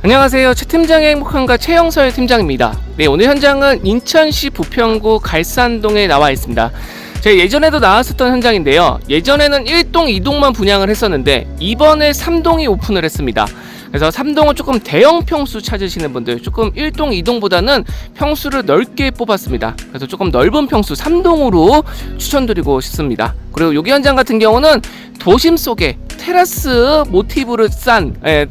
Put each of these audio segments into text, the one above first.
안녕하세요. 최 팀장의 행복한가 최영설 팀장입니다. 네, 오늘 현장은 인천시 부평구 갈산동에 나와 있습니다. 제가 예전에도 나왔었던 현장인데요. 예전에는 1동, 2동만 분양을 했었는데 이번에 3동이 오픈을 했습니다. 그래서 3동은 조금 대형 평수 찾으시는 분들 조금 1동, 2동보다는 평수를 넓게 뽑았습니다. 그래서 조금 넓은 평수 3동으로 추천드리고 싶습니다. 그리고 여기 현장 같은 경우는 도심 속에 테라스 모티브를 싼 예,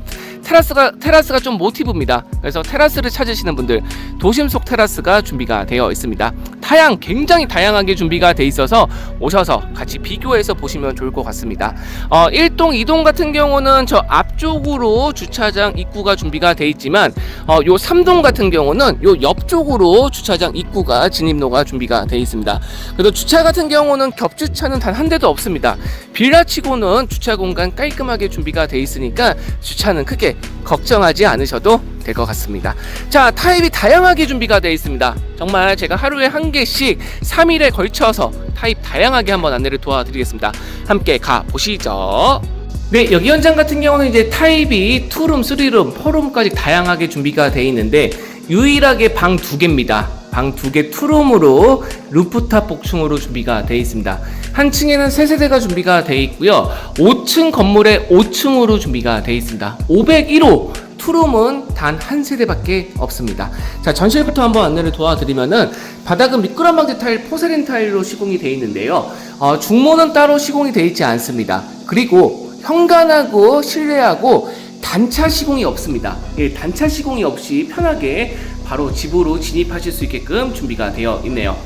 테라스가 테라스가 좀 모티브입니다. 그래서 테라스를 찾으시는 분들 도심 속 테라스가 준비가 되어 있습니다. 타양 굉장히 다양하게 준비가 돼 있어서 오셔서 같이 비교해서 보시면 좋을 것 같습니다. 어, 1동, 2동 같은 경우는 저 앞쪽으로 주차장 입구가 준비가 돼 있지만 어, 요 3동 같은 경우는 요 옆쪽으로 주차장 입구가 진입로가 준비가 돼 있습니다. 그래서 주차 같은 경우는 겹주차는 단 한 대도 없습니다. 빌라치고는 주차 공간 깔끔하게 준비가 돼 있으니까 주차는 크게 걱정하지 않으셔도 될 것 같습니다. 자, 타입이 다양하게 준비가 되어 있습니다. 정말 제가 하루에 한 개씩 3일에 걸쳐서 타입 다양하게 한번 안내를 도와드리겠습니다. 함께 가 보시죠. 네, 여기 현장 같은 경우는 이제 타입이 2룸, 3룸, 4룸까지 다양하게 준비가 되어 있는데 유일하게 방 두 개입니다. 방 두 개 투룸으로 루프탑 복층으로 준비가 되어 있습니다. 한 층에는 세 세대가 준비가 되어 있고요. 5층 건물에 5층으로 준비가 되어 있습니다. 501호 투룸은 단 한 세대밖에 없습니다. 자, 전실부터 한번 안내를 도와드리면은 바닥은 미끄럼방지 타일, 포세린 타일로 시공이 되어 있는데요. 어, 중모는 따로 시공이 되어 있지 않습니다. 그리고 현관하고 실내하고 단차 시공이 없습니다. 예, 단차 시공이 없이 편하게 바로 집으로 진입하실 수 있게끔 준비가 되어 있네요.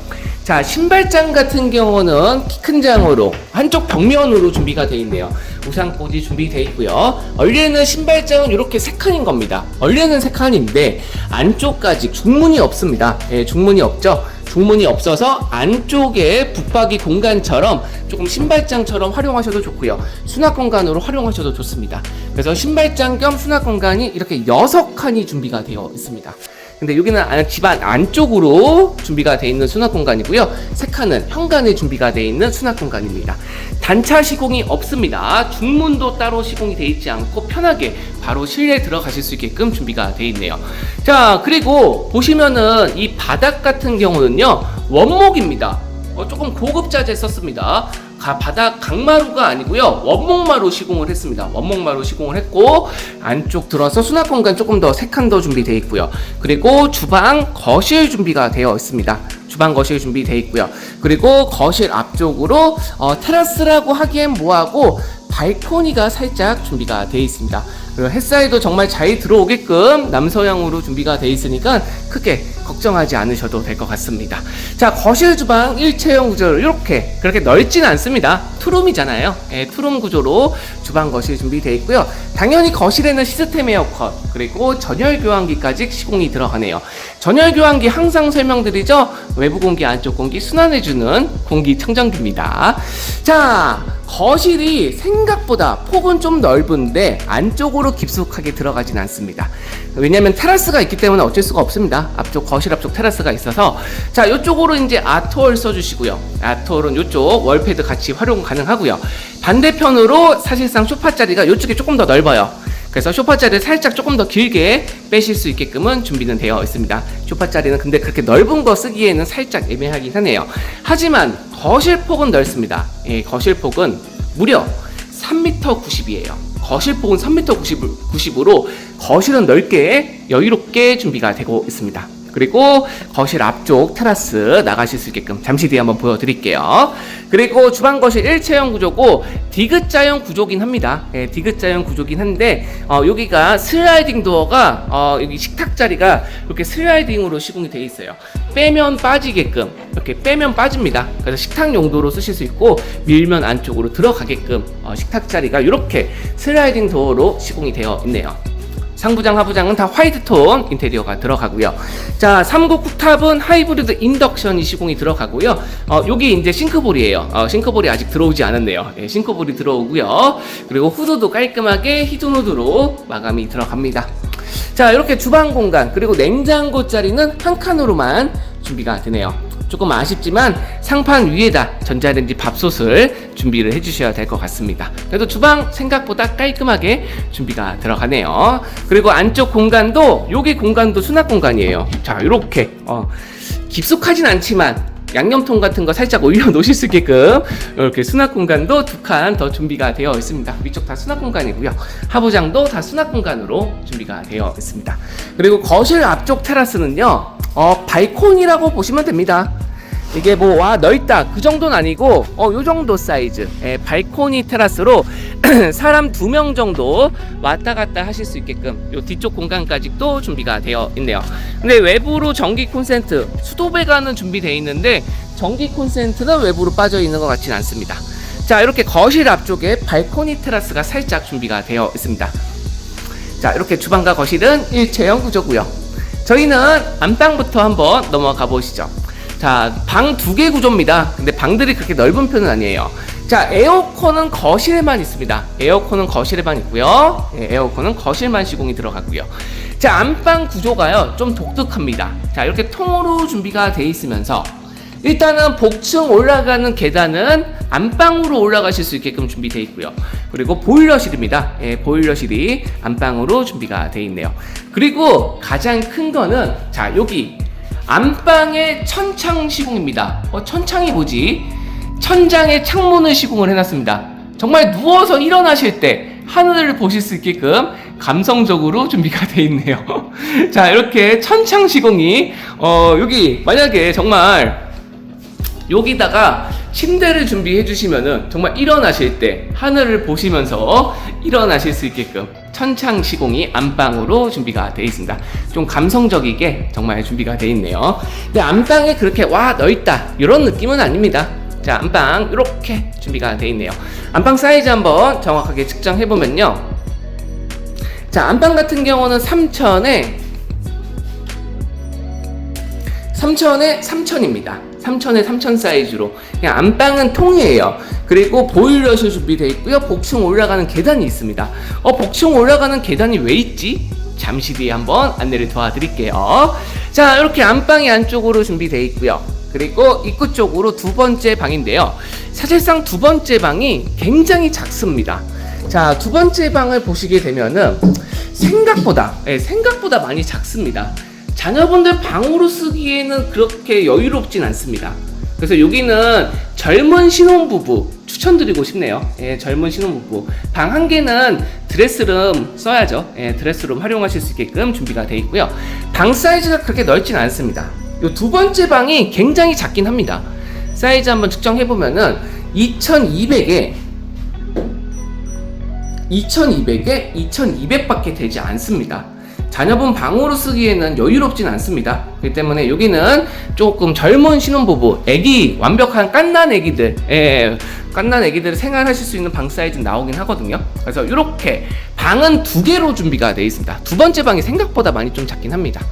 자, 신발장 같은 경우는 키 큰 장으로 한쪽 벽면으로 준비가 되어 있네요. 우산꽂이 준비되어 있고요. 원래는 신발장은 이렇게 세 칸인 겁니다. 원래는 세 칸인데 안쪽까지 중문이 없습니다. 예, 중문이 없죠. 중문이 없어서 안쪽에 붙박이 공간처럼 조금 신발장처럼 활용하셔도 좋고요. 수납 공간으로 활용하셔도 좋습니다. 그래서 신발장 겸 수납 공간이 이렇게 여섯 칸이 준비가 되어 있습니다. 근데 여기는 안- 집안 안쪽으로 준비가 되어 있는 수납 공간이고요. 세 칸은 현관에 준비가 되어 있는 수납 공간입니다. 단차 시공이 없습니다. 중문도 따로 시공이 되어 있지 않고 편하게 바로 실내에 들어가실 수 있게끔 준비가 되어 있네요. 자, 그리고 보시면은 이 바닥 같은 경우는요. 원목입니다. 어, 조금 고급 자재 썼습니다. 가, 바닥 강마루가 아니고요 원목마루 시공을 했습니다. 원목마루 시공을 했고 안쪽 들어서 수납 공간 조금 더 세 칸 더 준비되어 있고요. 그리고 주방 거실 준비가 되어 있습니다. 주방 거실 준비되어 있고요. 그리고 거실 앞쪽으로 어, 테라스라고 하기엔 뭐하고 발코니가 살짝 준비가 되어 있습니다. 그리고 햇살도 정말 잘 들어오게끔 남서향으로 준비가 되어 있으니까 크게 걱정하지 않으셔도 될 것 같습니다. 자, 거실 주방 일체형 구조로 이렇게 그렇게 넓진 않습니다. 투룸이잖아요. 예, 투룸 구조로 주방 거실 준비되어 있고요. 당연히 거실에는 시스템 에어컨 그리고 전열 교환기까지 시공이 들어가네요. 전열 교환기 항상 설명드리죠. 외부 공기, 안쪽 공기 순환해주는 공기 청정기입니다. 자, 거실이 생각보다 폭은 좀 넓은데 안쪽으로 깊숙하게 들어가진 않습니다. 왜냐면 테라스가 있기 때문에 어쩔 수가 없습니다. 앞쪽 거실 앞쪽 테라스가 있어서 자 이쪽으로 이제 아트월 써주시고요. 아트월은 이쪽 월패드 같이 활용 가능하고요. 반대편으로 사실상 소파 자리가 이쪽이 조금 더 넓어요. 그래서 소파 자리를 살짝 조금 더 길게 빼실 수 있게끔은 준비는 되어 있습니다. 소파 자리는 근데 그렇게 넓은 거 쓰기에는 살짝 애매하긴 하네요. 하지만 거실 폭은 넓습니다. 예, 거실 폭은 무려 3m 90이에요. 거실 폭은 3m 90, 90으로 거실은 넓게 여유롭게 준비가 되고 있습니다. 그리고 거실 앞쪽 테라스 나가실 수 있게끔 잠시 뒤에 한번 보여드릴게요. 그리고 주방 거실 일체형 구조고 디귿자형 구조긴 합니다. 예, 디귿자형 구조긴 한데 어, 여기가 슬라이딩 도어가 어, 여기 식탁 자리가 이렇게 슬라이딩으로 시공이 되어 있어요. 빼면 빠지게끔 이렇게 빼면 빠집니다. 그래서 식탁 용도로 쓰실 수 있고 밀면 안쪽으로 들어가게끔 어, 식탁 자리가 이렇게 슬라이딩 도어로 시공이 되어 있네요. 상부장, 하부장은 다 화이트 톤 인테리어가 들어가고요. 자, 3구 쿡탑은 하이브리드 인덕션이 시공이 들어가고요. 어, 여기 이제 싱크볼이에요. 어, 싱크볼이 아직 들어오지 않았네요. 예, 싱크볼이 들어오고요. 그리고 후드도 깔끔하게 히든 후드로 마감이 들어갑니다. 자, 이렇게 주방 공간 그리고 냉장고 자리는 한 칸으로만 준비가 되네요. 조금 아쉽지만 상판 위에다 전자레인지 밥솥을 준비를 해주셔야 될 것 같습니다. 그래도 주방 생각보다 깔끔하게 준비가 들어가네요. 그리고 안쪽 공간도 여기 공간도 수납 공간이에요. 자 이렇게 어, 깊숙하진 않지만 양념통 같은 거 살짝 올려 놓으실 수 있게끔 이렇게 수납 공간도 두 칸 더 준비가 되어 있습니다. 위쪽 다 수납 공간이고요. 하부장도 다 수납 공간으로 준비가 되어 있습니다. 그리고 거실 앞쪽 테라스는요, 어, 발코니라고 보시면 됩니다. 이게 뭐 와 넓다. 그 정도는 아니고 어 요 정도 사이즈. 예, 발코니 테라스로 사람 두 명 정도 왔다 갔다 하실 수 있게끔 요 뒤쪽 공간까지 또 준비가 되어 있네요. 근데 외부로 전기 콘센트 수도 배관은 준비되어 있는데 전기 콘센트는 외부로 빠져 있는 것 같지는 않습니다. 자 이렇게 거실 앞쪽에 발코니 테라스가 살짝 준비가 되어 있습니다. 자 이렇게 주방과 거실은 일체형 구조고요 저희는 안방부터 한번 넘어가 보시죠 자, 방 두 개 구조입니다. 근데 방들이 그렇게 넓은 편은 아니에요. 자, 에어컨은 거실에만 있습니다. 에어컨은 거실에만 있고요. 예, 에어컨은 거실만 시공이 들어갔고요. 자, 안방 구조가요. 좀 독특합니다. 자, 이렇게 통으로 준비가 돼 있으면서 일단은 복층 올라가는 계단은 안방으로 올라가실 수 있게끔 준비되어 있고요. 그리고 보일러실입니다. 예, 보일러실이 안방으로 준비가 되어 있네요. 그리고 가장 큰 거는 자, 여기 안방의 천창 시공입니다. 어, 천창이 뭐지? 천장에 창문을 시공을 해놨습니다. 정말 누워서 일어나실 때 하늘을 보실 수 있게끔 감성적으로 준비가 되어 있네요. 자, 이렇게 천창 시공이, 어, 여기 만약에 정말 여기다가 침대를 준비해 주시면은 정말 일어나실 때 하늘을 보시면서 일어나실 수 있게끔 천창 시공이 안방으로 준비가 되어 있습니다. 좀 감성적이게 정말 준비가 되어 있네요. 근데 안방에 그렇게 와 넓다 이런 느낌은 아닙니다. 자 안방 이렇게 준비가 되어 있네요. 안방 사이즈 한번 정확하게 측정해 보면요. 자 안방 같은 경우는 3천에 3천에 3천입니다. 3천에 3천 사이즈로 그냥 안방은 통이에요. 그리고 보일러실 준비되어 있고요. 복층 올라가는 계단이 있습니다. 어 복층 올라가는 계단이 왜 있지? 잠시 뒤에 한번 안내를 도와드릴게요. 자 이렇게 안방이 안쪽으로 준비되어 있고요. 그리고 입구 쪽으로 두 번째 방인데요. 사실상 두 번째 방이 굉장히 작습니다. 자, 두 번째 방을 보시게 되면은 생각보다, 예, 생각보다 많이 작습니다. 자녀분들 방으로 쓰기에는 그렇게 여유롭진 않습니다. 그래서 여기는 젊은 신혼부부 추천드리고 싶네요. 예, 젊은 신혼부부. 방 한 개는 드레스룸 써야죠. 예, 드레스룸 활용하실 수 있게끔 준비가 되어 있고요. 방 사이즈가 그렇게 넓진 않습니다. 이두 번째 방이 굉장히 작긴 합니다. 사이즈 한번 측정해 보면은 2200에 2200에 2200밖에 되지 않습니다. 자녀분 방으로 쓰기에는 여유롭진 않습니다. 그렇기 때문에 여기는 조금 젊은 신혼부부, 애기, 완벽한 깐난 애기들, 예, 깐난 애기들 생활하실 수 있는 방 사이즈 나오긴 하거든요. 그래서 이렇게 방은 두 개로 준비가 되어 있습니다. 두 번째 방이 생각보다 많이 좀 작긴 합니다.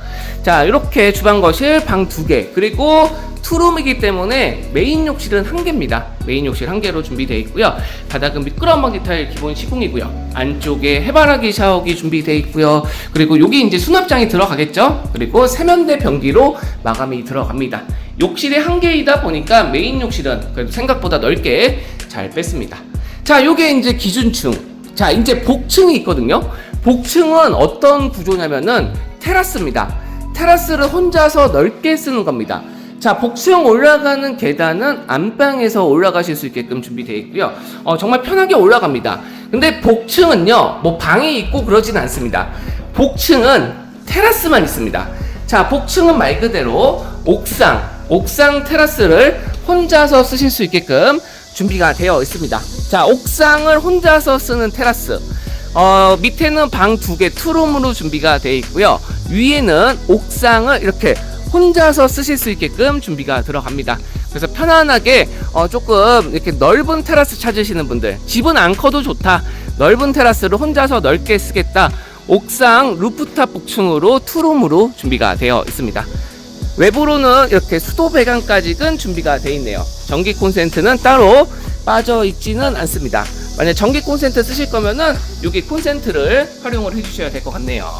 자, 이렇게 주방 거실 방 두 개, 그리고 투룸이기 때문에 메인 욕실은 한 개입니다. 메인 욕실 한 개로 준비되어 있고요. 바닥은 미끄러운 방 디타일 기본 시공이고요. 안쪽에 해바라기 샤워기 준비되어 있고요. 그리고 여기 이제 수납장이 들어가겠죠. 그리고 세면대 변기로 마감이 들어갑니다. 욕실이 한 개이다 보니까 메인 욕실은 그래도 생각보다 넓게 잘 뺐습니다. 자, 요게 이제 기준층. 자, 이제 복층이 있거든요. 복층은 어떤 구조냐면은 테라스입니다. 테라스를 혼자서 넓게 쓰는 겁니다. 자, 복층 올라가는 계단은 안방에서 올라가실 수 있게끔 준비되어 있고요. 어, 정말 편하게 올라갑니다. 근데 복층은요, 뭐 방이 있고 그러진 않습니다. 복층은 테라스만 있습니다. 자, 복층은 말 그대로 옥상, 옥상 테라스를 혼자서 쓰실 수 있게끔 준비가 되어 있습니다. 자, 옥상을 혼자서 쓰는 테라스. 어, 밑에는 방 두 개 투룸으로 준비가 되어 있고요. 위에는 옥상을 이렇게 혼자서 쓰실 수 있게끔 준비가 들어갑니다. 그래서 편안하게 어, 조금 이렇게 넓은 테라스 찾으시는 분들 집은 안 커도 좋다 넓은 테라스를 혼자서 넓게 쓰겠다 옥상 루프탑 복층으로 투룸으로 준비가 되어 있습니다. 외부로는 이렇게 수도 배관까지는 준비가 되어 있네요. 전기 콘센트는 따로 빠져 있지는 않습니다. 만약 전기 콘센트 쓰실 거면은 여기 콘센트를 활용을 해주셔야 될 것 같네요.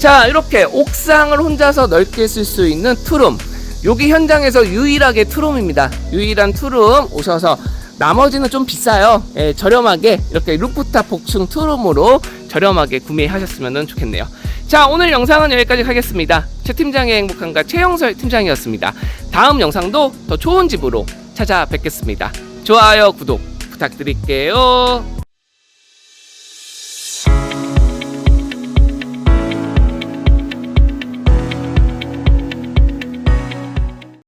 자, 이렇게 옥상을 혼자서 넓게 쓸 수 있는 투룸. 여기 현장에서 유일하게 투룸입니다. 유일한 투룸 오셔서 나머지는 좀 비싸요. 예, 저렴하게 이렇게 루프탑 복층 투룸으로 저렴하게 구매하셨으면 좋겠네요. 자, 오늘 영상은 여기까지 하겠습니다. 최 팀장의 행복한가 최영설 팀장이었습니다. 다음 영상도 더 좋은 집으로 찾아뵙겠습니다. 좋아요, 구독 부탁드릴게요.